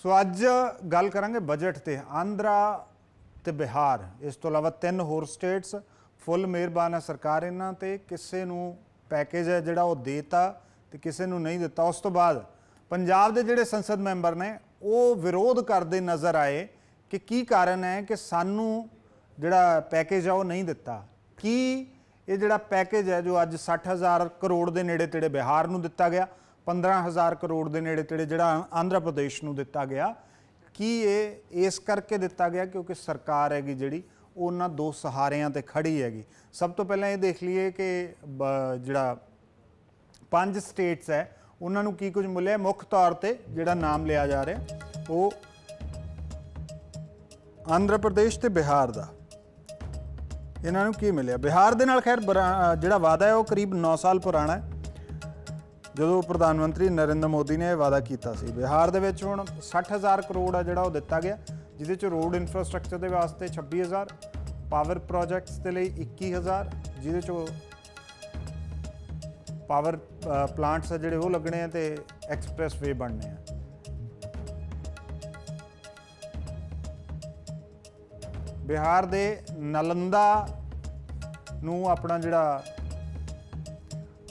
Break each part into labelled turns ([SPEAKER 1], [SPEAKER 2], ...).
[SPEAKER 1] ਸੋ ਅੱਜ ਗੱਲ ਕਰਾਂਗੇ ਬਜਟ ਤੇ, ਆਂਧਰਾ ਤੇ ਬਿਹਾਰ। ਇਸ ਤੋਂ ਇਲਾਵਾ ਤਿੰਨ ਹੋਰ ਸਟੇਟਸ ਫੁੱਲ ਮਿਹਰਬਾਨ ਹੈ ਸਰਕਾਰ ਇਹਨਾਂ ਤੇ, ਕਿਸੇ ਨੂੰ ਪੈਕੇਜ ਹੈ ਜਿਹੜਾ ਉਹ ਦੇਤਾ ਤੇ ਕਿਸੇ ਨੂੰ ਨਹੀਂ ਦਿੱਤਾ। ਉਸ ਤੋਂ ਬਾਅਦ ਪੰਜਾਬ ਦੇ ਜਿਹੜੇ ਸੰਸਦ ਮੈਂਬਰ ਨੇ, ਉਹ ਵਿਰੋਧ ਕਰਦੇ ਨਜ਼ਰ ਆਏ ਕਿ ਕੀ ਕਾਰਨ ਹੈ ਕਿ ਸਾਨੂੰ ਜਿਹੜਾ ਪੈਕੇਜ ਆ ਉਹ ਨਹੀਂ ਦਿੱਤਾ। ਕੀ ਇਹ ਜਿਹੜਾ ਪੈਕੇਜ ਹੈ ਜੋ ਅੱਜ 60000 ਕਰੋੜ ਦੇ ਨੇੜੇ ਤੇੜੇ ਬਿਹਾਰ ਨੂੰ ਦਿੱਤਾ ਗਿਆ 15000 ਕਰੋੜ ਦੇ ਨੇੜੇ ਤੇੜੇ ਜਿਹੜਾ ਆਂਧਰਾ ਪ੍ਰਦੇਸ਼ ਨੂੰ ਦਿੱਤਾ ਗਿਆ। ਕੀ ਇਹ ਇਸ ਕਰਕੇ ਦਿੱਤਾ ਗਿਆ ਕਿਉਂਕਿ ਸਰਕਾਰ ਹੈਗੀ ਜਿਹੜੀ ਉਹ ਉਹਨਾਂ ਦੋ ਸਹਾਰਿਆਂ ਤੇ ਖੜੀ ਹੈਗੀ। ਸਭ ਤੋਂ ਪਹਿਲਾਂ ਇਹ ਦੇਖ ਲਈਏ ਕਿ ਬ- ਜਿਹੜਾ ਪੰਜ ਸਟੇਟਸ ਹੈ, ਉਹਨਾਂ ਨੂੰ ਕੀ ਕੁਝ ਮਿਲਿਆ? ਮੁੱਖ ਤੌਰ ਤੇ ਜਿਹੜਾ ਨਾਮ ਲਿਆ ਜਾ ਰਿਹਾ, ਉਹ ਆਂਧਰਾ ਪ੍ਰਦੇਸ਼ ਤੇ ਬਿਹਾਰ ਦਾ। ਇਹਨਾਂ ਨੂੰ ਕੀ ਮਿਲਿਆ? ਬਿਹਾਰ ਦੇ ਨਾਲ ਖੈਰ ਬਰਾ- ਜਿਹੜਾ ਵਾਅਦਾ ਹੈ, ਉਹ ਕਰੀਬ 9 ਸਾਲ ਪੁਰਾਣਾ ਹੈ। ਜਦੋਂ ਪ੍ਰਧਾਨ ਮੰਤਰੀ ਨਰਿੰਦਰ ਮੋਦੀ ਨੇ ਇਹ ਵਾਅਦਾ ਕੀਤਾ ਸੀ, ਬਿਹਾਰ ਦੇ ਵਿੱਚ ਹੁਣ 60000 ਕਰੋੜ ਆ ਜਿਹੜਾ ਉਹ ਦਿੱਤਾ ਗਿਆ, ਜਿਹਦੇ ਚ ਰੋਡ ਇਨਫਰਾਸਟ੍ਰਕਚਰ ਦੇ ਵਾਸਤੇ 26000 ਪਾਵਰ ਪ੍ਰੋਜੈਕਟਸ ਦੇ ਲਈ 21000 ਜਿਹਦੇ ਚ ਪਾਵਰ ਪਲਾਂਟਸ ਆ ਜਿਹੜੇ ਉਹ ਲੱਗਣੇ ਆ ਤੇ ਐਕਸਪ੍ਰੈਸ ਵੇ ਬਣਨੇ ਆ। ਬਿਹਾਰ ਦੇ ਨਲੰਦਾ ਨੂੰ ਆਪਣਾ ਜਿਹੜਾ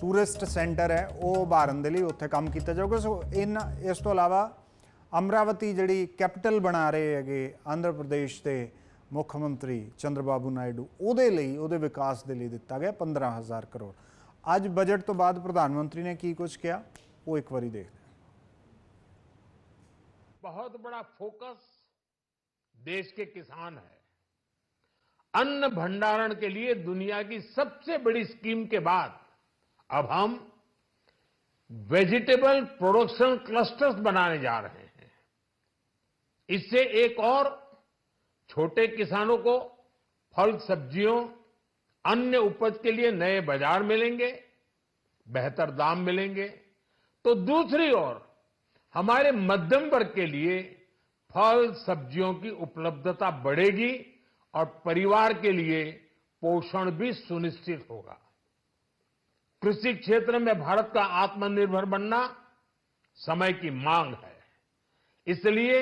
[SPEAKER 1] ਟੂਰਿਸਟ ਸੈਂਟਰ ਹੈ ਉਹ ਉਭਾਰਨ ਦੇ ਲਈ ਉੱਥੇ ਕੰਮ ਕੀਤਾ ਜਾਊਗਾ ਸੋ ਇਨ ਇਸ ਤੋਂ ਇਲਾਵਾ ਅਮਰਾਵਤੀ ਜਿਹੜੀ ਕੈਪੀਟਲ ਬਣਾ ਰਹੇ ਹੈਗੇ ਆਂਧਰਾ ਪ੍ਰਦੇਸ਼ ਦੇ ਮੁੱਖ ਮੰਤਰੀ ਚੰਦਰਬਾਬੂ ਨਾਇਡੂ ਉਹਦੇ ਲਈ ਉਹਦੇ ਵਿਕਾਸ ਦੇ ਲਈ ਦਿੱਤਾ ਗਿਆ 15000 ਕਰੋੜ ਅੱਜ ਬਜਟ ਤੋਂ ਬਾਅਦ ਪ੍ਰਧਾਨ ਮੰਤਰੀ ਨੇ ਕੀ ਕੁਝ ਕਿਹਾ ਉਹ ਇੱਕ ਵਾਰੀ ਦੇਖਦੇ ਹਾਂ
[SPEAKER 2] बहुत बड़ा फोकस देश के किसान है अन्न भंडारण के लिए दुनिया की सबसे बड़ी स्कीम के बाद अब हम वेजिटेबल प्रोडक्शन क्लस्टर्स बनाने जा रहे हैं। इससे एक और छोटे किसानों को फल, सब्जियों, अन्य उपज के लिए नए बाज़ार मिलेंगे, बेहतर दाम मिलेंगे। तो दूसरी ओर हमारे मध्यम वर्ग के लिए फल, सब्जियों की उपलब्धता बढ़ेगी और परिवार के लिए पोषण भी सुनिश्चित होगा। कृषि क्षेत्र में भारत का आत्मनिर्भर बनना समय की मांग है इसलिए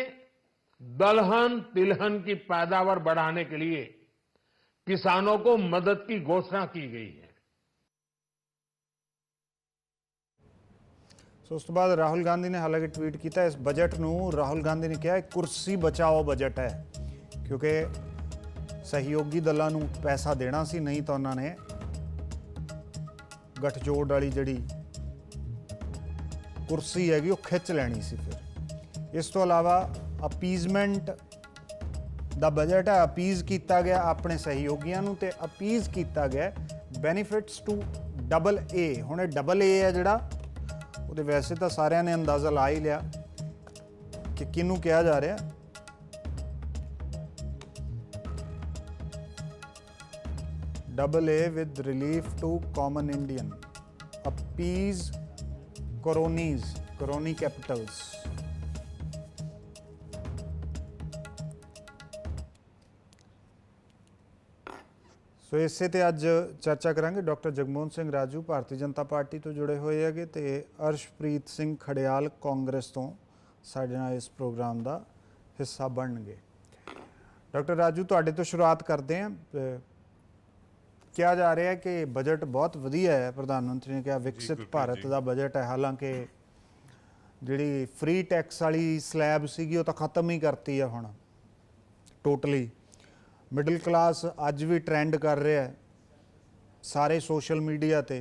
[SPEAKER 2] दलहन तिलहन की पैदावार बढ़ाने के लिए किसानों को मदद की घोषणा की गई है
[SPEAKER 1] ਸੋ ਉਸ ਤੋਂ ਬਾਅਦ ਰਾਹੁਲ ਗਾਂਧੀ ਨੇ ਹਾਲਾਂਕਿ ਟਵੀਟ ਕੀਤਾ ਇਸ ਬਜਟ ਨੂੰ ਰਾਹੁਲ ਗਾਂਧੀ ਨੇ ਕਿਹਾ ਇਹ ਕੁਰਸੀ ਬਚਾਓ ਬਜਟ ਹੈ ਕਿਉਂਕਿ ਸਹਿਯੋਗੀ ਦਲਾਂ ਨੂੰ ਪੈਸਾ ਦੇਣਾ ਸੀ ਨਹੀਂ ਤਾਂ ਉਹਨਾਂ ਨੇ ਗਠਜੋੜ ਵਾਲੀ ਜਿਹੜੀ ਕੁਰਸੀ ਹੈਗੀ, ਉਹ ਖਿੱਚ ਲੈਣੀ ਸੀ ਫਿਰ। ਇਸ ਤੋਂ ਇਲਾਵਾ ਅਪੀਜ਼ਮੈਂਟ ਦਾ ਬਜਟ ਹੈ ਅਪੀਜ਼ ਕੀਤਾ ਗਿਆ ਆਪਣੇ ਸਹਿਯੋਗੀਆਂ ਨੂੰ ਤੇ ਅਪੀਜ਼ ਕੀਤਾ ਗਿਆ ਬੈਨੀਫਿਟਸ ਟੂ ਡਬਲ ਏ ਹੁਣ ਇਹ ਡਬਲ ਏ ਹੈ ਜਿਹੜਾ, ਉਹਦੇ ਵੈਸੇ ਤਾਂ ਸਾਰਿਆਂ ਨੇ ਅੰਦਾਜ਼ਾ ਲਾ ਹੀ ਲਿਆ ਕਿ ਕਿਹਨੂੰ ਕਿਹਾ ਜਾ ਰਿਹਾ? Double A with relief to common Indian ਅਪੀਜ਼ cronies crony capitalists so ਇਸੇ ਤੇ ਅੱਜ ਚਰਚਾ ਕਰਾਂਗੇ ਡਾਕਟਰ ਜਗਮੋਹਨ ਸਿੰਘ ਰਾਜੂ, ਭਾਰਤੀ ਜਨਤਾ ਪਾਰਟੀ ਤੋਂ ਜੁੜੇ ਹੋਏ ਹੈਗੇ ਤੇ ਅਰਸ਼ਪ੍ਰੀਤ ਸਿੰਘ ਖੜਿਆਲ ਕਾਂਗਰਸ ਤੋਂ ਸਾਡੇ ਨਾਲ ਇਸ ਪ੍ਰੋਗਰਾਮ ਦਾ ਹਿੱਸਾ ਬਣਨਗੇ। ਡਾਕਟਰ ਰਾਜੂ, ਤੁਹਾਡੇ ਤੋਂ ਸ਼ੁਰੂਆਤ ਕਰਦੇ ਹਾਂ ਕਿਹਾ ਜਾ ਰਿਹਾ ਹੈ ਕਿ ਬਜਟ ਬਹੁਤ ਵਧੀਆ ਹੈ। ਪ੍ਰਧਾਨ ਮੰਤਰੀ ਨੇ ਕਿਹਾ ਵਿਕਸਿਤ ਭਾਰਤ ਦਾ ਬਜਟ ਹੈ। ਹਾਲਾਂਕਿ ਜਿਹੜੀ ਫ੍ਰੀ ਟੈਕਸ ਵਾਲੀ ਸਲੈਬ ਸੀਗੀ ਉਹ ਤਾਂ ਖਤਮ ਹੀ ਕਰਤੀ ਹੈ ਹੁਣ। ਟੋਟਲੀ ਮਿਡਲ ਕਲਾਸ ਅੱਜ ਵੀ ਟ੍ਰੈਂਡ ਕਰ ਰਿਹਾ ਹੈ ਸਾਰੇ ਸੋਸ਼ਲ ਮੀਡੀਆ ਤੇ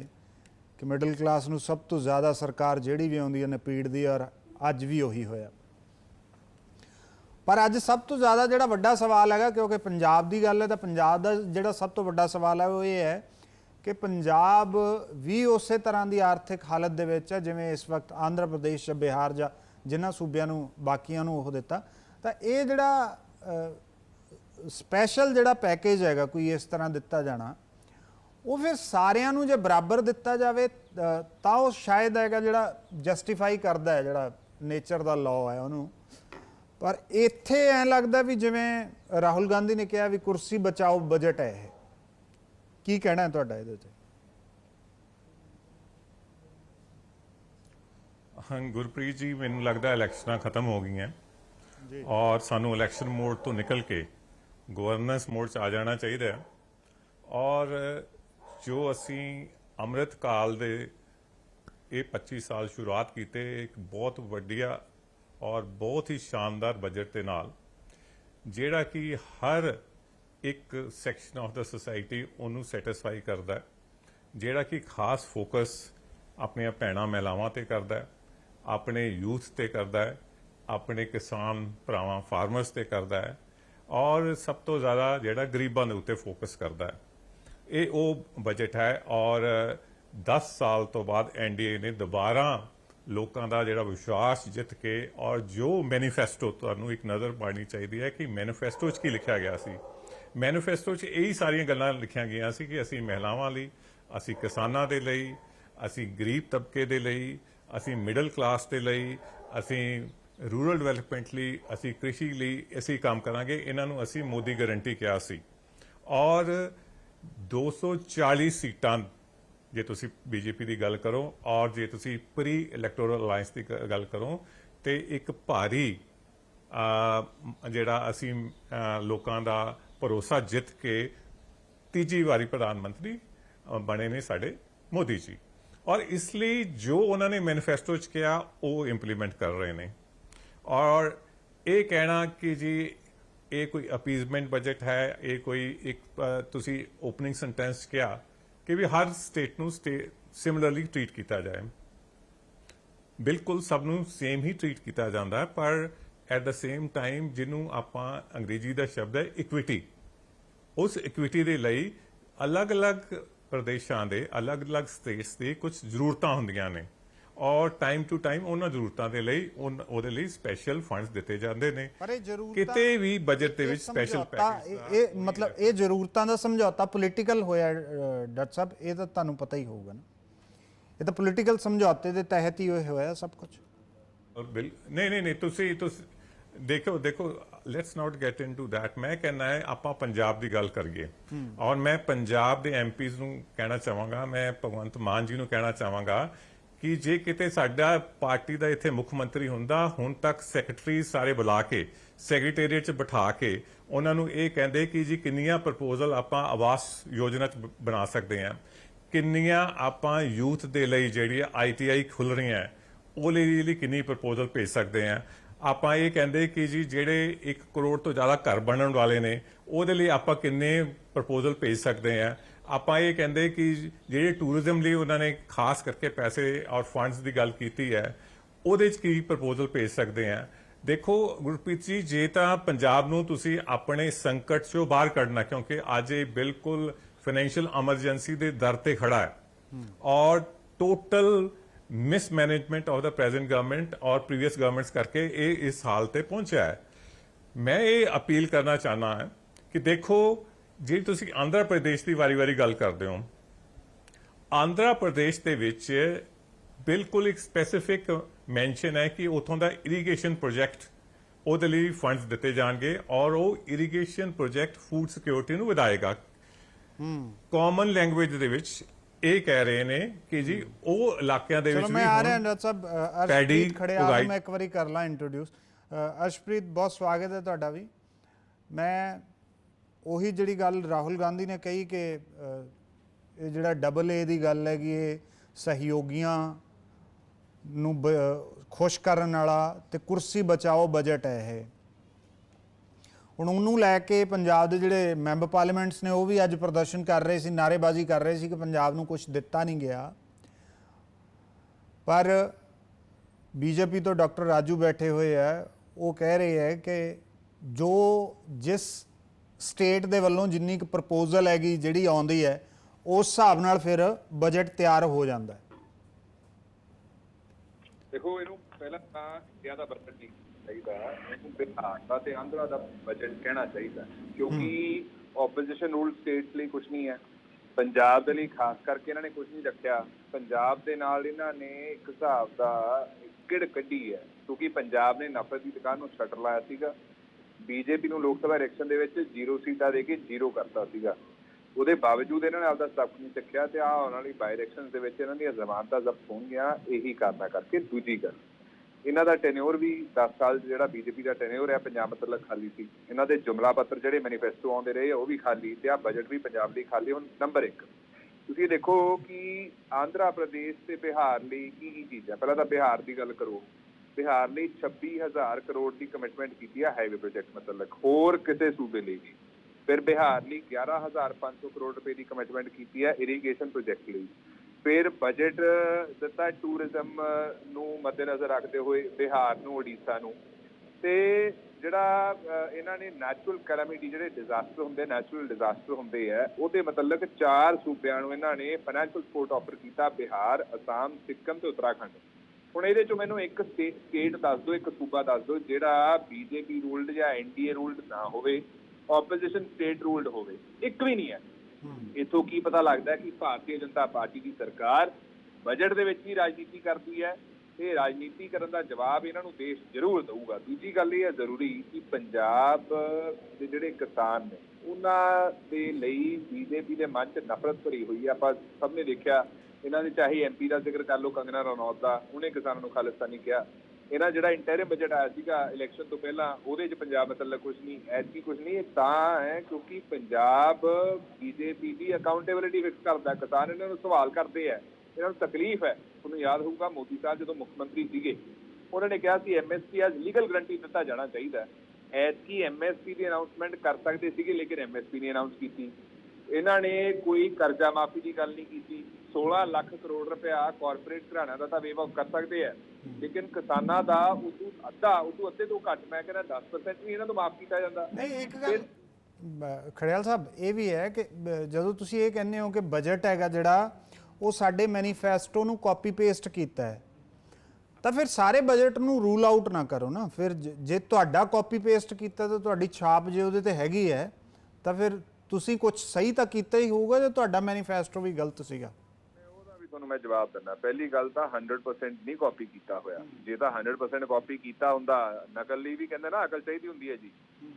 [SPEAKER 1] ਕਿ ਮਿਡਲ ਕਲਾਸ ਨੂੰ ਸਭ ਤੋਂ ਜ਼ਿਆਦਾ ਸਰਕਾਰ ਜਿਹੜੀ ਵੀ ਆਉਂਦੀ ਹੈ ਨਪੀੜਦੀ ਔਰ ਅੱਜ ਵੀ ਉਹੀ ਹੋਇਆ। ਪਰ ਅੱਜ ਸਭ ਤੋਂ ਜ਼ਿਆਦਾ ਜਿਹੜਾ ਵੱਡਾ ਸਵਾਲ ਹੈਗਾ, ਕਿਉਂਕਿ ਪੰਜਾਬ ਦੀ ਗੱਲ ਹੈ, ਤਾਂ ਪੰਜਾਬ ਦਾ ਜਿਹੜਾ ਸਭ ਤੋਂ ਵੱਡਾ ਸਵਾਲ ਹੈ, ਉਹ ਇਹ ਹੈ ਕਿ ਪੰਜਾਬ ਵੀ ਉਸੇ ਤਰ੍ਹਾਂ ਦੀ ਆਰਥਿਕ ਹਾਲਤ ਦੇ ਵਿੱਚ ਹੈ, ਜਿਵੇਂ ਇਸ ਵਕਤ ਆਂਧਰਾ ਪ੍ਰਦੇਸ਼ ਜਾਂ ਬਿਹਾਰ ਜਾਂ ਜਿਨ੍ਹਾਂ ਸੂਬਿਆਂ ਨੂੰ, ਬਾਕੀਆਂ ਨੂੰ ਉਹ ਦਿੱਤਾ। ਤਾਂ ਇਹ ਜਿਹੜਾ ਸਪੈਸ਼ਲ ਜਿਹੜਾ ਪੈਕੇਜ ਹੈਗਾ, ਕੋਈ ਇਸ ਤਰ੍ਹਾਂ ਦਿੱਤਾ ਜਾਣਾ, ਉਹ ਫਿਰ ਸਾਰਿਆਂ ਨੂੰ ਜੇ ਬਰਾਬਰ ਦਿੱਤਾ ਜਾਵੇ ਤਾਂ ਉਹ ਸ਼ਾਇਦ ਹੈਗਾ ਜਿਹੜਾ ਜਸਟੀਫਾਈ ਕਰਦਾ ਹੈ, ਜਿਹੜਾ ਨੇਚਰ ਦਾ ਲਾਅ ਹੈ ਉਹਨੂੰ। ਪਰ ਇੱਥੇ ਐ ਲੱਗਦਾ ਵੀ ਜਿਵੇਂ ਰਾਹੁਲ ਗਾਂਧੀ ਨੇ ਕਿਹਾ ਵੀ ਕੁਰਸੀ ਬਚਾਓ ਬਜਟ ਹੈ ਇਹ। ਕੀ ਕਹਿਣਾ ਹੈ ਤੁਹਾਡਾ ਇਹਦੇ ਤੇ
[SPEAKER 3] ਹਾਂ ਗੁਰਪ੍ਰੀਤ ਜੀ ਮੈਨੂੰ ਲੱਗਦਾ ਇਲੈਕਸ਼ਨਾਂ ਖਤਮ ਹੋ ਗਈਆਂ। ਔਰ ਸਾਨੂੰ ਇਲੈਕਸ਼ਨ ਮੋਡ ਤੋਂ ਨਿਕਲ ਕੇ ਗਵਰਨੈਂਸ ਮੋਡ 'ਚ ਆ ਜਾਣਾ ਚਾਹੀਦਾ ਹੈ। ਔਰ ਜੋ ਅਸੀਂ ਅੰਮ੍ਰਿਤ ਕਾਲ ਦੇ ਇਹ 25 ਸਾਲ ਸ਼ੁਰੂਆਤ ਕੀਤੇ ਇੱਕ ਬਹੁਤ ਵੱਡੀਆ ਔਰ ਬਹੁਤ ਹੀ ਸ਼ਾਨਦਾਰ ਬਜਟ ਦੇ ਨਾਲ ਜਿਹੜਾ ਕਿ ਹਰ ਇੱਕ ਸੈਕਸ਼ਨ ਆਫ ਦਾ ਸੋਸਾਇਟੀ ਉਹਨੂੰ ਸੈਟੀਸਫਾਈ ਕਰਦਾ ਹੈ, ਜਿਹੜਾ ਕਿ ਖਾਸ ਫੋਕਸ ਆਪਣੀਆਂ ਭੈਣਾਂ ਮਹਿਲਾਵਾਂ ਤੇ ਕਰਦਾ ਹੈ, ਆਪਣੇ ਯੂਥ ਤੇ ਕਰਦਾ ਹੈ, ਆਪਣੇ ਕਿਸਾਨ ਭਰਾਵਾਂ ਫਾਰਮਰਸ ਤੇ ਕਰਦਾ ਹੈ ਔਰ ਸਭ ਤੋਂ ਜ਼ਿਆਦਾ ਜਿਹੜਾ ਗਰੀਬਾਂ ਦੇ ਉੱਤੇ ਫੋਕਸ ਕਰਦਾ ਹੈ। ਇਹ ਉਹ ਬਜਟ ਹੈ ਔਰ 10 ਸਾਲ ਤੋਂ ਬਾਅਦ ਐਨਡੀਏ ਨੇ ਦੁਬਾਰਾ ਲੋਕਾਂ ਦਾ ਜਿਹੜਾ ਵਿਸ਼ਵਾਸ ਜਿੱਤ ਕੇ ਔਰ ਜੋ ਮੈਨੀਫੈਸਟੋ ਤੁਹਾਨੂੰ ਇੱਕ ਨਜ਼ਰ ਪਾਣੀ ਚਾਹੀਦੀ ਹੈ ਕਿ ਮੈਨੀਫੈਸਟੋ 'ਚ ਕੀ ਲਿਖਿਆ ਗਿਆ ਸੀ। ਮੈਨੀਫੈਸਟੋ 'ਚ ਇਹੀ ਸਾਰੀਆਂ ਗੱਲਾਂ ਲਿਖੀਆਂ ਗਈਆਂ ਸੀ ਕਿ ਅਸੀਂ ਮਹਿਲਾਵਾਂ ਲਈ, ਅਸੀਂ ਕਿਸਾਨਾਂ ਦੇ ਲਈ, ਅਸੀਂ ਗਰੀਬ ਤਬਕੇ ਦੇ ਲਈ, ਅਸੀਂ ਮਿਡਲ ਕਲਾਸ ਦੇ ਲਈ, ਅਸੀਂ ਰੂਰਲ ਡਿਵੈਲਪਮੈਂਟ ਲਈ, ਅਸੀਂ ਕ੍ਰਿਸ਼ੀ ਲਈ ਅਸੀਂ ਕੰਮ ਕਰਾਂਗੇ। ਇਹਨਾਂ ਨੂੰ ਅਸੀਂ ਮੋਦੀ ਗਾਰੰਟੀ ਕਿਹਾ ਸੀ। ਔਰ 240 ਸੀਟਾਂ ਜੇ ਤੁਸੀਂ ਬੀਜੇਪੀ ਦੀ ਗੱਲ ਕਰੋ ਔਰ ਜੇ ਤੁਸੀਂ ਪ੍ਰੀ ਇਲੈਕਟੋਰਲ ਅਲਾਈਅੰਸ ਦੀ ਗੱਲ ਕਰੋ ਤੇ ਇੱਕ ਭਾਰੀ ਜਿਹੜਾ ਅਸੀਂ ਲੋਕਾਂ ਦਾ ਭਰੋਸਾ ਜਿੱਤ ਕੇ ਤੀਜੀ ਵਾਰੀ ਪ੍ਰਧਾਨ ਮੰਤਰੀ ਬਣੇ ਨੇ ਸਾਡੇ ਮੋਦੀ ਜੀ। ਔਰ ਇਸ ਲਈ ਜੋ ਉਹਨਾਂ ਨੇ ਮੈਨੀਫੈਸਟੋ ਚ ਕਿਹਾ, ਉਹ ਇੰਪਲੀਮੈਂਟ ਕਰ ਰਹੇ ਨੇ। ਔਰ ਇਹ ਕਹਿਣਾ ਕਿ ਜੀ, ਇਹ ਕੋਈ ਅਪੀਜ਼ਮੈਂਟ ਬਜਟ ਹੈ, ਇਹ ਕੋਈ ਇੱਕ ਤੁਸੀਂ ਓਪਨਿੰਗ ਸੈਂਟੈਂਸ ਕਿਹਾ ਕਿ ਵੀ ਹਰ ਸਟੇਟ ਨੂੰ ਸਿਮਿਲਰਲੀ ਟ੍ਰੀਟ ਕੀਤਾ ਜਾਏ। ਬਿਲਕੁਲ ਸਭ ਨੂੰ ਸੇਮ ਹੀ ਟ੍ਰੀਟ ਕੀਤਾ ਜਾਂਦਾ ਹੈ, ਪਰ ਐਟ ਦਾ ਸੇਮ ਟਾਈਮ ਜਿਹਨੂੰ ਆਪਾਂ ਅੰਗਰੇਜ਼ੀ ਦਾ ਸ਼ਬਦ ਹੈ ਇਕੁਇਟੀ ਉਸ ਇਕੁਇਟੀ ਦੇ ਲਈ ਅਲੱਗ-ਅਲੱਗ ਪ੍ਰਦੇਸ਼ਾਂ ਦੇ, ਅਲੱਗ-ਅਲੱਗ ਸਟੇਟਸ ਦੀ ਕੁਝ ਜ਼ਰੂਰਤਾਂ ਹੁੰਦੀਆਂ ਨੇ। ਔਰ ਟਾਈਮ ਟੂ ਟਾਈਮ ਉਹਨਾਂ ਜ਼ਰੂਰਤਾਂ ਦੇ ਲਈ ਉਨ- ਉਹਦੇ ਲਈ ਸਪੈਸ਼ਲ ਫੰਡਸ ਦਿੱਤੇ ਜਾਂਦੇ ਨੇ।
[SPEAKER 1] ਪਰ ਇਹ ਜ਼ਰੂਰਤਾਂ
[SPEAKER 3] ਕਿਤੇ ਵੀ ਬਜਟ ਦੇ ਵਿੱਚ ਸਪੈਸ਼ਲ ਪੈਕੇਜ
[SPEAKER 1] ਇਹ ਇਹ ਮਤਲਬ ਇਹ ਜ਼ਰੂਰਤਾਂ ਦਾ ਸਮਝੌਤਾ ਪੋਲੀਟੀਕਲ ਹੋਇਆ ਅ, ਡਾਕਟਰ ਸਾਹਿਬ ਇਹ ਤਾਂ ਤੁਹਾਨੂੰ ਪਤਾ ਹੀ ਹੋਊਗਾ ਨਾ। ਇਹ ਤਾਂ ਪੋਲੀਟੀਕਲ ਸਮਝੌਤੇ ਦੇ ਤਹਿਤ ਹੀ ਹੋਇਆ ਹੋਇਆ ਸਭ ਕੁਝ
[SPEAKER 3] ਬਿਲ ਨਹੀਂ ਨਹੀਂ ਨਹੀਂ ਤੁਸੀਂ ਤੁਸੀਂ ਦੇਖੋ ਦੇਖੋ let's not get into that ਮੈਂ ਕਹਿੰਦਾ ਹੈ ਆਪਾਂ ਪੰਜਾਬ ਦੀ ਗੱਲ ਕਰੀਏ। ਔਰ ਮੈਂ ਪੰਜਾਬ ਦੇ ਐਮਪੀਜ਼ ਨੂੰ ਕਹਿਣਾ ਚਾਹਾਂਗਾ ਮੈਂ ਭਗਵੰਤ ਮਾਨ ਜੀ ਨੂੰ ਕਹਿਣਾ ਚਾਹਾਂਗਾ ਕਿ ਜੇ ਕਿਤੇ ਸਾਡਾ ਪਾਰਟੀ ਦਾ ਇੱਥੇ ਮੁੱਖ ਮੰਤਰੀ ਹੁੰਦਾ ਹੁਣ ਤੱਕ ਸੈਕਟਰੀ ਸਾਰੇ ਬੁਲਾ ਕੇ ਸੈਕਟਰੀਏਟ 'ਚ ਬਿਠਾ ਕੇ ਉਹਨਾਂ ਨੂੰ ਇਹ ਕਹਿੰਦੇ ਕਿ ਜੀ ਕਿੰਨੀਆਂ ਪ੍ਰਪੋਜ਼ਲ ਆਪਾਂ ਆਵਾਸ ਯੋਜਨਾ 'ਚ ਬਣਾ ਸਕਦੇ ਹਾਂ। ਕਿੰਨੀਆਂ ਆਪਾਂ ਯੂਥ ਦੇ ਲਈ ਜਿਹੜੀ ਆਈਟੀਆਈ ਖੁੱਲ ਰਹੀਆਂ ਹੈ, ਉਹਦੇ ਲਈ ਲਈ ਕਿੰਨੀ ਪ੍ਰਪੋਜ਼ਲ ਭੇਜ ਸਕਦੇ ਆ ਆਪਾਂ ਇਹ ਕਹਿੰਦੇ ਕਿ ਜੀ ਜਿਹੜੇ 1 ਕਰੋੜ ਤੋਂ ਜ਼ਿਆਦਾ ਘਰ ਬਣਨ ਵਾਲੇ ਨੇ ਉਹਦੇ ਲਈ ਆਪਾਂ ਕਿੰਨੇ ਪ੍ਰਪੋਜ਼ਲ ਭੇਜ ਸਕਦੇ ਆ ਆਪਾਂ ਇਹ ਕਹਿੰਦੇ ਕਿ ਜਿਹੜੇ ਟੂਰਿਜ਼ਮ ਲਈ ਉਹਨਾਂ ਨੇ ਖਾਸ ਕਰਕੇ ਪੈਸੇ ਔਰ ਫੰਡਸ ਦੀ ਗੱਲ ਕੀਤੀ ਹੈ, ਉਹਦੇ 'ਚ ਕੀ ਪ੍ਰਪੋਜ਼ਲ ਭੇਜ ਸਕਦੇ ਆ ਦੇਖੋ, ਗੁਰਪ੍ਰੀਤ ਜੀ, ਜੇ ਤਾਂ ਪੰਜਾਬ ਨੂੰ ਤੁਸੀਂ ਆਪਣੇ ਸੰਕਟ ਚੋਂ ਬਾਹਰ ਕੱਢਣਾ, ਕਿਉਂਕਿ ਅੱਜ ਇਹ ਬਿਲਕੁਲ ਫਾਈਨੈਂਸ਼ੀਅਲ ਐਮਰਜੈਂਸੀ ਦੇ ਦਰ ਤੇ ਖੜਾ ਹੈ ਔਰ total mismanagement of the present government ਔਰ ਪ੍ਰੀਵੀਅਸ ਗਵਰਨਮੈਂਟਸ ਕਰਕੇ ਇਹ ਇਸ ਹਾਲ ਤੇ ਪਹੁੰਚਿਆ ਹੈ। ਮੈਂ ਇਹ ਅਪੀਲ ਕਰਨਾ ਚਾਹਨਾ ਹੈ ਕਿ ਦੇਖੋ ਜੇ ਤੁਸੀਂ ਆਂਧਰਾ ਪ੍ਰਦੇਸ਼ ਦੀ ਵਾਰੀ-ਵਾਰੀ ਗੱਲ ਕਰਦੇ ਹੋ ਆਂਧਰਾ ਪ੍ਰਦੇਸ਼ ਦੇ ਵਿੱਚ ਬਿਲਕੁਲ ਇੱਕ ਸਪੈਸੀਫਿਕ ਮੈਂਸ਼ਨ ਹੈ ਕਿ ਉਥੋਂ ਦਾ ਇਰੀਗੇਸ਼ਨ ਪ੍ਰੋਜੈਕਟ ਉਹਦੇ ਲਈ ਫੰਡਸ ਦਿੱਤੇ ਜਾਣਗੇ ਔਰ ਉਹ ਇਰੀਗੇਸ਼ਨ ਪ੍ਰੋਜੈਕਟ ਫੂਡ ਸਿਕਿਉਰਿਟੀ ਨੂੰ ਵਧਾਏਗਾ। ਕਾਮਨ ਲੈਂਗੁਏਜ ਦੇ ਵਿੱਚ ਇਹ ਕਹਿ ਰਹੇ ਨੇ ਕਿ ਜੀ ਉਹ ਇਲਾਕਿਆਂ ਦੇ ਵਿੱਚ ਵੀ
[SPEAKER 1] ਮੈਂ ਆ ਰਿਹਾ ਡਾਕਟਰ ਸਾਹਿਬ ਅਰਸ਼ਪ੍ਰੀਤ ਖੜੇ ਆ ਮੈਂ ਇੱਕ ਵਾਰੀ ਕਰ ਲਾਂ ਇੰਟਰੋਡਿਊਸ ਅਰਸ਼ਪ੍ਰੀਤ ਬਹੁਤ ਸਵਾਗਤ ਹੈ ਤੁਹਾਡਾ ਵੀ। ਮੈਂ ਉਹੀ ਜਿਹੜੀ ਗੱਲ ਰਾਹੁਲ ਗਾਂਧੀ ਨੇ ਕਹੀ ਕਿ ਇਹ ਜਿਹੜਾ ਡਬਲ ਏ ਦੀ ਗੱਲ ਹੈਗੀ, ਇਹ ਸਹਿਯੋਗੀਆਂ ਨੂੰ ਬ- ਖੁਸ਼ ਕਰਨ ਵਾਲਾ ਤੇ ਕੁਰਸੀ ਬਚਾਓ ਬਜਟ ਹੈ ਇਹ। ਹੁਣ ਉਹਨੂੰ ਲੈ ਕੇ ਪੰਜਾਬ ਦੇ ਜਿਹੜੇ ਮੈਂਬਰ ਪਾਰਲੀਮੈਂਟਸ ਨੇ, ਉਹ ਵੀ ਅੱਜ ਪ੍ਰਦਰਸ਼ਨ ਕਰ ਰਹੇ ਸੀ ਨਾਰੇਬਾਜ਼ੀ ਕਰ ਰਹੇ ਸੀ ਕਿ ਪੰਜਾਬ ਨੂੰ ਕੁਝ ਦਿੱਤਾ ਨਹੀਂ ਗਿਆ। ਪਰ ਬੀਜੇਪੀ ਤੋਂ ਡਾਕਟਰ ਰਾਜੂ ਬੈਠੇ ਹੋਏ ਆ, ਉਹ ਕਹਿ ਰਹੇ ਹੈ ਕਿ ਜੋ ਜਿਸ ਸਟੇਟ ਦੇ ਵੱਲੋਂ ਜਿੰਨੀ ਕੁ ਪ੍ਰਪੋਜ਼ਲ ਹੈਗੀ ਜਿਹੜੀ ਆਉਂਦੀ ਹੈ ਉਸ ਹਿਸਾਬ ਨਾਲ ਫਿਰ ਬਜਟ ਤਿਆਰ ਹੋ ਜਾਂਦਾ ਹੈ।
[SPEAKER 4] ਦੇਖੋ ਇਹਨੂੰ ਪਹਿਲਾਂ ਤਾਂ ਇੰਡੀਆ ਦਾ ਬਜਟ ਨਹੀਂ ਚਾਹੀਦਾ। ਇਹਨੂੰ ਬਿਹਾਰ ਦਾ ਤੇ ਆਂਧਰਾ ਦਾ ਬਜਟ ਕਹਿਣਾ ਚਾਹੀਦਾ ਕਿਉਂਕਿ ਆਪੋਜੀਸ਼ਨ ਰੂਲ ਸਟੇਟਸ ਲਈ ਕੁਝ ਨਹੀਂ ਹੈ। ਪੰਜਾਬ ਦੇ ਲਈ ਖਾਸ ਕਰਕੇ ਇਹਨਾਂ ਨੇ ਕੁਝ ਨਹੀਂ ਰੱਖਿਆ। ਪੰਜਾਬ ਦੇ ਨਾਲ ਇਹਨਾਂ ਨੇ ਇੱਕ ਹਿਸਾਬ ਦਾ ਕਿੜ ਕੱਢੀ ਹੈ ਕਿਉਂਕਿ ਪੰਜਾਬ ਨੇ ਨਫ਼ਰਤ ਦੀ ਦੁਕਾਨ ਨੂੰ ਸ਼ਟਰ ਲਾਇਆ ਸੀਗਾ। ਬੀਜੇਪੀ ਨੂੰ ਲੋਕ ਸਭਾ ਇਲੈਕਸ਼ਨ ਦੇ ਵਿੱਚ ਜ਼ੀਰੋ ਸੀਟਾਂ ਦੇ ਕੇ ਜ਼ੀਰੋ ਕਰਤਾ ਸੀਗਾ। ਉਹਦੇ ਬਾਵਜੂਦ ਇਹਨਾਂ ਨੇ ਆਪਦਾ ਸਟੈਪ ਨਹੀਂ ਚੱਕਿਆ ਤੇ ਆ ਆਉਣ ਵਾਲੀ ਬਾਈ ਇਲੈਕਸ਼ਨਸ ਦੇ ਵਿੱਚ ਇਹਨਾਂ ਦੀਆਂ ਜ਼ਮਾਨਤਾਂ ਜ਼ਬਤ ਹੋਣਗੀਆਂ ਇਹੀ ਕਾਰਨਾਂ ਕਰਕੇ ਦੂਜੀ ਗੱਲ। ਇਹਨਾਂ ਦਾ ਟੈਨਿਓਰ ਵੀ 10 ਸਾਲ ਜਿਹੜਾ ਬੀਜੇਪੀ ਦਾ ਟੈਨਿਓਰ ਹੈ ਪੰਜਾਬ ਮਤਲਬ ਖਾਲੀ ਸੀ। ਇਹਨਾਂ ਦੇ ਜੁਮਲਾ ਪੱਤਰ ਜਿਹੜੇ ਮੈਨੀਫੈਸਟੋ ਆਉਂਦੇ ਰਹੇ, ਉਹ ਵੀ ਖਾਲੀ ਤੇ ਆ ਬਜਟ ਵੀ ਪੰਜਾਬ ਲਈ ਖਾਲੀ, ਹੁਣ ਨੰਬਰ 1 ਤੁਸੀਂ ਦੇਖੋ ਕਿ ਆਂਧਰਾ ਪ੍ਰਦੇਸ਼ ਤੇ ਬਿਹਾਰ ਲਈ ਕੀ ਕੀ ਚੀਜ਼ਾਂ? ਪਹਿਲਾਂ ਤਾਂ ਬਿਹਾਰ ਦੀ ਗੱਲ ਕਰੋ। ਬਿਹਾਰ ਲਈ 26000 ਕਰੋੜ ਦੀ ਕਮਿਟਮੈਂਟ ਕੀਤੀ ਹੈ ਹਾਈਵੇ ਪ੍ਰੋਜੈਕਟ ਮਤਲਬ ਹੋਰ ਕਿਸੇ ਸੂਬੇ ਲਈ ਵੀ। ਫਿਰ ਬਿਹਾਰ ਲਈ 11500 ਕਰੋੜ ਰੁਪਏ ਦੀ ਕਮਿਟਮੈਂਟ ਕੀਤੀ ਹੈ ਇਰੀਗੇਸ਼ਨ ਪ੍ਰੋਜੈਕਟ ਲਈ। ਫਿਰ ਬਜਟ ਦਿੱਤਾ ਟੂਰਿਜ਼ਮ ਨੂੰ ਮੱਦੇਨਜ਼ਰ ਰੱਖਦੇ ਹੋਏ ਬਿਹਾਰ ਨੂੰ ਓਡੀਸ਼ਾ ਨੂੰ। ਤੇ ਜਿਹੜਾ ਇਹਨਾਂ ਨੇ ਨੈਚੁਰਲ ਕੈਲਾਮਿਟੀ ਜਿਹੜੇ ਡਿਜ਼ਾਸਟਰ ਹੁੰਦੇ ਨੈਚੁਰਲ ਡਿਜ਼ਾਸਟਰ ਹੁੰਦੇ ਆ, ਉਹਦੇ ਮਤਲਬ ਚਾਰ ਸੂਬਿਆਂ ਨੂੰ ਇਹਨਾਂ ਨੇ ਫਾਈਨੈਂਸ਼ੀਅਲ ਸਪੋਰਟ ਆਫਰ ਕੀਤਾ, ਬਿਹਾਰ, ਅਸਾਮ, ਸਿੱਕਮ ਤੇ ਉੱਤਰਾਖੰਡ। ਹੁਣ ਇਹਦੇ ਚੋਂ ਮੈਨੂੰ ਇੱਕ ਸਟੇਟ ਦੱਸ ਦਿਓ ਇੱਕ ਸੂਬਾ ਦੱਸ ਦਿਓ ਜਿਹੜਾ ਬੀਜੇਪੀ ਰੂਲਡ ਜਾਂ ਐਨਡੀਏ ਰੂਲਡ ਨਾ ਹੋਵੇ ਆਪੋਜੀਸ਼ਨ ਸਟੇਟ ਰੂਲਡ ਹੋਵੇ ਇੱਕ ਵੀ ਨਹੀਂ ਹੈ। ਇਥੋਂ ਕੀ ਪਤਾ ਲੱਗਦਾ ਹੈ ਕਿ ਭਾਰਤੀ ਜਨਤਾ ਪਾਰਟੀ ਦੀ ਸਰਕਾਰ ਬਜਟ ਦੇ ਵਿੱਚ ਵੀ ਰਾਜਨੀਤੀ ਕਰਦੀ ਹੈ ਤੇ ਰਾਜਨੀਤੀ ਕਰਨ ਦਾ ਜਵਾਬ ਇਹਨਾਂ ਨੂੰ ਦੇਸ਼ ਜ਼ਰੂਰ ਦਊਗਾ। ਦੂਜੀ ਗੱਲ ਇਹ ਹੈ ਜ਼ਰੂਰੀ ਕਿ ਪੰਜਾਬ ਦੇ ਜਿਹੜੇ ਕਿਸਾਨ ਨੇ ਉਹਨਾਂ ਦੇ ਲਈ ਬੀਜੇਪੀ ਦੇ ਮਨ 'ਚ ਨਫ਼ਰਤ ਭਰੀ ਹੋਈ ਹੈ। ਆਪਾਂ ਸਭ ਨੇ ਦੇਖਿਆ ਇਹਨਾਂ ਨੇ ਚਾਹੇ ਐਮਪੀ ਦਾ ਜ਼ਿਕਰ ਕਰ ਲਓ, ਕੰਗਨਾ ਰਣੌਤ ਦਾ, ਉਹਨੇ ਕਿਸਾਨਾਂ ਨੂੰ ਖਾਲਿਸਤਾਨੀ ਕਿਹਾ। ਇਹਨਾਂ ਜਿਹੜਾ ਇੰਟਰਮ ਬਜਟ ਆਇਆ ਸੀਗਾ ਇਲੈਕਸ਼ਨ ਤੋਂ ਪਹਿਲਾਂ, ਉਹਦੇ 'ਚ ਪੰਜਾਬ ਮਤਲਬ ਕੁਝ ਨਹੀਂ, ਐਤਕੀ ਕੁਝ ਨਹੀਂ, ਇਹ ਤਾਂ ਹੈ ਕਿਉਂਕਿ ਪੰਜਾਬ ਬੀਜੇਪੀ ਦੀ ਅਕਾਊਂਟੇਬਿਲਿਟੀ ਫਿਕਸ ਕਰਦਾ, ਕਿਸਾਨ ਇਹਨਾਂ ਨੂੰ ਸਵਾਲ ਕਰਦੇ ਆ, ਇਹਨਾਂ ਨੂੰ ਤਕਲੀਫ ਹੈ। ਤੁਹਾਨੂੰ ਯਾਦ ਹੋਊਗਾ, ਮੋਦੀ ਸਾਹਿਬ ਜਦੋਂ ਮੁੱਖ ਮੰਤਰੀ ਸੀਗੇ, ਉਹਨਾਂ ਨੇ ਕਿਹਾ ਸੀ ਐਮਐਸਪੀ ਅੱਜ ਲੀਗਲ ਗਰੰਟੀ ਦਿੱਤਾ ਜਾਣਾ ਚਾਹੀਦਾ ਹੈ। ਐਤਕੀ ਐਮਐਸਪੀ ਦੀ ਅਨਾਉਂਸਮੈਂਟ ਕਰ ਸਕਦੇ ਸੀਗੇ, ਲੇਕਿਨ ਐਮਐਸਪੀ ਨੇ ਅਨਾਉਂਸ ਕੀਤੀ। ਇਹਨਾਂ ਨੇ ਕੋਈ ਕਰਜ਼ਾ ਮਾਫੀ ਦੀ ਗੱਲ ਨਹੀਂ ਕੀਤੀ। 16 ਲੱਖ ਕਰੋੜ ਰੁਪਇਆ ਕਾਰਪੋਰੇਟ ਘਰਾਣਿਆਂ ਦਾ ਤਾਂ ਵੇਵ ਆਫ ਕਰ ਸਕਦੇ ਆ। ਲੇਕਿਨ ਕਿਸਾਨਾਂ ਦਾ ਉਦੋਂ ਅੱਧਾ ਉਦੋਂ ਅੱਧੇ ਤੋਂ ਘੱਟ ਮੈਂ ਕਹਿੰਦਾ 10% ਵੀ ਇਹਨਾਂ ਤੋਂ ਮਾਫ ਕੀਤਾ ਜਾਂਦਾ।
[SPEAKER 1] ਨਹੀਂ ਇੱਕ ਗੱਲ ਖੜਿਆਲ ਸਾਹਿਬ ਇਹ ਵੀ ਹੈ ਕਿ ਜਦੋਂ ਤੁਸੀਂ ਇਹ ਕਹਿੰਦੇ ਹੋ ਕਿ ਬਜਟ ਹੈਗਾ ਜਿਹੜਾ ਉਹ ਸਾਡੇ ਮੈਨੀਫੈਸਟੋ ਨੂੰ ਕਾਪੀ ਪੇਸਟ ਕੀਤਾ ਹੈ। ਤਾਂ ਫਿਰ ਸਾਰੇ ਬਜਟ ਨੂੰ ਰੂਲ ਆਊਟ ਨਾ ਕਰੋ ਨਾ। ਫਿਰ ਜੇ ਤੁਹਾਡਾ ਕਾਪੀ ਪੇਸਟ ਕੀਤਾ ਤਾਂ ਤੁਹਾਡੀ ਛਾਪ ਜੇ ਉਹਦੇ ਤੇ ਹੈਗੀ ਹੈ ਤਾਂ ਫਿਰ ਤੁਸੀਂ ਕੁਝ ਸਹੀ ਤਾਂ ਕੀਤਾ ਹੀ ਹੋਊਗਾ ਜੇ ਤੁਹਾਡਾ ਮੈਨੀਫੈਸਟੋ ਵੀ ਗਲਤ ਸੀਗਾ।
[SPEAKER 4] ਤੁਹਾਨੂੰ ਮੈਂ ਜਵਾਬ ਦਿੰਦਾ। ਪਹਿਲੀ ਗੱਲ ਤਾਂ 100% ਨਹੀਂ ਕਾਪੀ ਕੀਤਾ ਹੋਇਆ। ਜੇ ਤਾਂ 100% ਕਾਪੀ ਕੀਤਾ ਹੁੰਦਾ ਨਕਲ ਲਈ ਵੀ ਕਹਿੰਦੇ ਨਾ ਅਕਲ ਚਾਹੀਦੀ ਹੁੰਦੀ ਹੈ ਜੀ।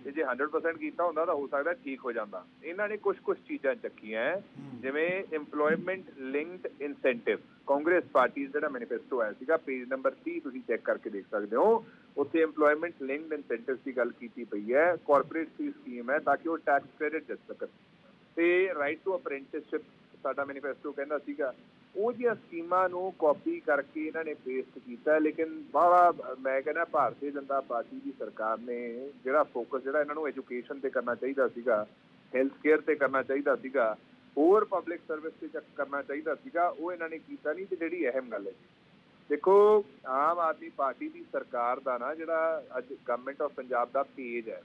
[SPEAKER 4] ਤੇ ਜੇ 100% ਕੀਤਾ ਹੁੰਦਾ ਤਾਂ ਹੋ ਸਕਦਾ ਠੀਕ ਹੋ ਜਾਂਦਾ। ਇਹਨਾਂ ਨੇ ਕੁਝ ਕੁਝ ਚੀਜ਼ਾਂ ਚੱਕੀਆਂ ਜਿਵੇਂ EMPLOYMENT linked incentive Congress party ਜਿਹੜਾ ਮੈਨੀਫੈਸਟੋ ਆਇਆ ਸੀਗਾ ਪੇਜ ਨੰਬਰ 30 ਤੁਸੀਂ ਚੈੱਕ ਕਰਕੇ ਦੇਖ ਸਕਦੇ ਹੋ। ਉੱਥੇ EMPLOYMENT ਲਿੰਕਡ ਇਨਸੈਂਟਿਵ ਦੀ ਗੱਲ ਕੀਤੀ ਪਈ ਹੈ ਕਾਰਪੋਰੇਟ ਦੀ ਸਕੀਮ ਹੈ ਤਾਂ ਕਿ ਉਹ ਟੈਕਸ ਕ੍ਰੈਡਿਟ ਦੇ ਸਕਣ। ਤੇ ਰਾਈਟ ਟੂ ਅਪ੍ਰੈਂਟਿਸਸ਼ਿਪ ਸਾਡਾ ਮੈਨੀਫੈਸਟੋ ਕਹਿੰਦਾ ਸੀਗਾ। ਉਹ ਜਿਹੀਆਂ ਸਕੀਮਾਂ ਨੂੰ ਕਾਪੀ ਕਰਕੇ ਇਹਨਾਂ ਨੇ ਪੇਸਟ ਕੀਤਾ, ਲੇਕਿਨ ਬੜਾ ਮੈਂ ਕਹਿੰਦਾ ਭਾਰਤੀ ਜਨਤਾ ਪਾਰਟੀ ਦੀ ਸਰਕਾਰ ਨੇ ਜਿਹੜਾ ਫੋਕਸ ਜਿਹੜਾ ਇਹਨਾਂ ਨੂੰ ਐਜੂਕੇਸ਼ਨ ਤੇ ਕਰਨਾ ਚਾਹੀਦਾ ਸੀਗਾ ਹੈਲਥ ਕੇਅਰ ਤੇ ਕਰਨਾ ਚਾਹੀਦਾ ਸੀਗਾ, ਹੋਰ ਪਬਲਿਕ ਸਰਵਿਸ ਤੇ ਚੱਕ ਕਰਨਾ ਚਾਹੀਦਾ ਸੀਗਾ, ਉਹ ਇਹਨਾਂ ਨੇ ਕੀਤਾ ਨਹੀਂ ਤੇ ਜਿਹੜੀ ਅਹਿਮ ਗੱਲ ਹੈ। ਦੇਖੋ, ਆਮ ਆਦਮੀ ਪਾਰਟੀ ਦੀ ਸਰਕਾਰ ਦਾ ਨਾ ਜਿਹੜਾ ਅੱਜ ਗਵਰਨਮੈਂਟ ਆਫ ਪੰਜਾਬ ਦਾ ਪੇਜ ਹੈ,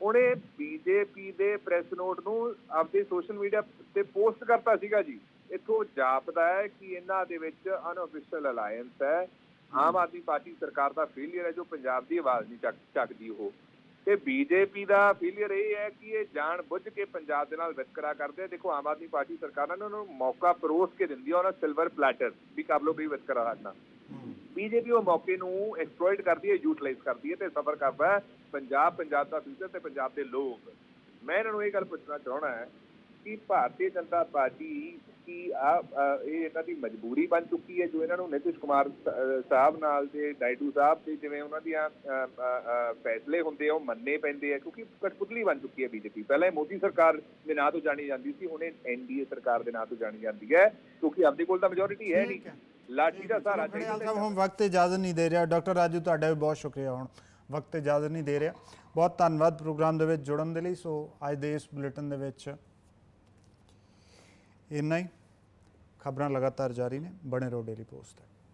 [SPEAKER 4] ਉਹਨੇ ਬੀਜੇਪੀ ਦੇ ਪ੍ਰੈਸ ਨੋਟ ਨੂੰ ਆਪਦੇ ਸੋਸ਼ਲ ਮੀਡੀਆ ਤੇ ਪੋਸਟ ਕਰਤਾ ਸੀਗਾ ਜੀ। ਇੱਥੋਂ ਜਾਪਦਾ ਹੈ ਕਿ ਇਹਨਾਂ ਦੇ ਵਿੱਚ ਅਨਅਫੀਸ਼ੀਅਲ ਅਲਾਈਅੰਸ ਹੈ। ਆਮ ਆਦਮੀ ਪਾਰਟੀ ਸਰਕਾਰ ਦਾ ਫੇਲਿਅਰ ਹੈ ਜੋ ਪੰਜਾਬ ਦੀ ਆਵਾਜ਼ ਨਹੀਂ ਚੱਕ ਚੱਕਦੀ ਉਹ। ਤੇ ਬੀਜੇਪੀ ਦਾ ਫੇਲਿਅਰ ਇਹ ਹੈ ਕਿ ਇਹ ਜਾਣ ਬੁੱਝ ਕੇ ਪੰਜਾਬ ਦੇ ਨਾਲ ਵਿਤਕਰਾ ਕਰਦੇ ਆ। ਦੇਖੋ ਆਮ ਆਦਮੀ ਪਾਰਟੀ ਸਰਕਾਰ ਨੇ ਉਹਨਾਂ ਨੂੰ ਮੌਕਾ ਪਰੋਸ ਕੇ ਦਿੰਦੀ ਹੈ ਉਹਨਾਂ ਸਿਲਵਰ ਪਲੈਟਰ ਵੀ ਕਰ ਲਓ ਵੀ ਵਿਤਕਰਾ ਸਾਡਾ। ਬੀਜੇਪੀ ਉਹ ਮੌਕੇ ਨੂੰ ਐਕਸਪਲੋਇਟ ਕਰਦੀ ਹੈ ਯੂਟਿਲਾਈਜ਼ ਕਰਦੀ ਹੈ ਤੇ ਸਫਰ ਕਰਦਾ ਹੈ ਪੰਜਾਬ ਪੰਜਾਬ ਦਾ ਫਿਊਚਰ ਤੇ ਪੰਜਾਬ ਦੇ ਲੋਕ। ਮੈਂ ਇਹਨਾਂ ਨੂੰ ਇਹ ਗੱਲ ਪੁੱਛਣਾ ਚਾਹਣਾ ਹੈ ਕਿ ਭਾਰਤੀ ਜਨਤਾ ਪਾਰਟੀ ਕੀ ਆ ਇਹ ਇਹਨਾਂ ਦੀ ਮਜਬੂਰੀ ਬਣ ਚੁੱਕੀ ਹੈ ਜੋ ਇਹਨਾਂ ਨੂੰ ਨਿਤਿਸ਼ ਕੁਮਾਰ ਸਾਹਿਬ ਨਾਲ ਤੇ ਡਾਈਟੂ ਸਾਹਿਬ ਦੇ ਜਿਵੇਂ ਉਹਨਾਂ ਦੀਆਂ ਫੈਸਲੇ ਹੁੰਦੇ ਆ ਉਹ ਮੰਨਣੇ ਪੈਂਦੇ ਆ ਕਿਉਂਕਿ ਕਠਪੁਤਲੀ ਬਣ ਚੁੱਕੀ ਹੈ ਬੀਜੇਪੀ। ਪਹਿਲਾਂ ਮੋਦੀ ਸਰਕਾਰ ਦੇ ਨਾਂ ਤੋਂ ਜਾਣੀ ਜਾਂਦੀ ਸੀ ਹੁਣ ਇਹ ਐਨਡੀਏ ਸਰਕਾਰ ਦੇ ਨਾਂ ਤੋਂ ਜਾਣੀ ਜਾਂਦੀ ਹੈ ਕਿਉਂਕਿ ਆਪਦੇ ਕੋਲ ਤਾਂ ਮੈਜੋਰਿਟੀ ਹੈ ਨਹੀਂ। ਲਾਠੀ ਦਾ ਸਹਾਰਾ ਚਾਹੀਦਾ
[SPEAKER 1] ਸਾਹਿਬ ਹੁਣ ਵਕਤ ਇਜਾਜ਼ਤ ਨਹੀਂ ਦੇ ਰਿਹਾ। ਡਾਕਟਰ ਰਾਜੂ ਤੁਹਾਡਾ ਵੀ ਬਹੁਤ ਸ਼ੁਕਰੀਆ ਹੁਣ। ਵਕਤ ਇਜਾਜ਼ਤ ਨਹੀਂ ਦੇ ਰਿਹਾ। ਬਹੁਤ ਧੰਨਵਾਦ ਪ੍ਰੋਗਰਾਮ ਦੇ ਵਿੱਚ ਜੁੜਨ ਦੇ ਲਈ। ਸੋ ਅੱਜ ਦੇ ਇਸ ਬੁਲੇਟਿਨ ਦੇ ਵਿੱਚ ਇੰਨਾ ਹੀ। ਖਬਰਾਂ ਲਗਾਤਾਰ ਜਾਰੀ ਨੇ। ਬਣੇ ਰਹੋ ਡੇਲੀ ਪੋਸਟ ਤੇ।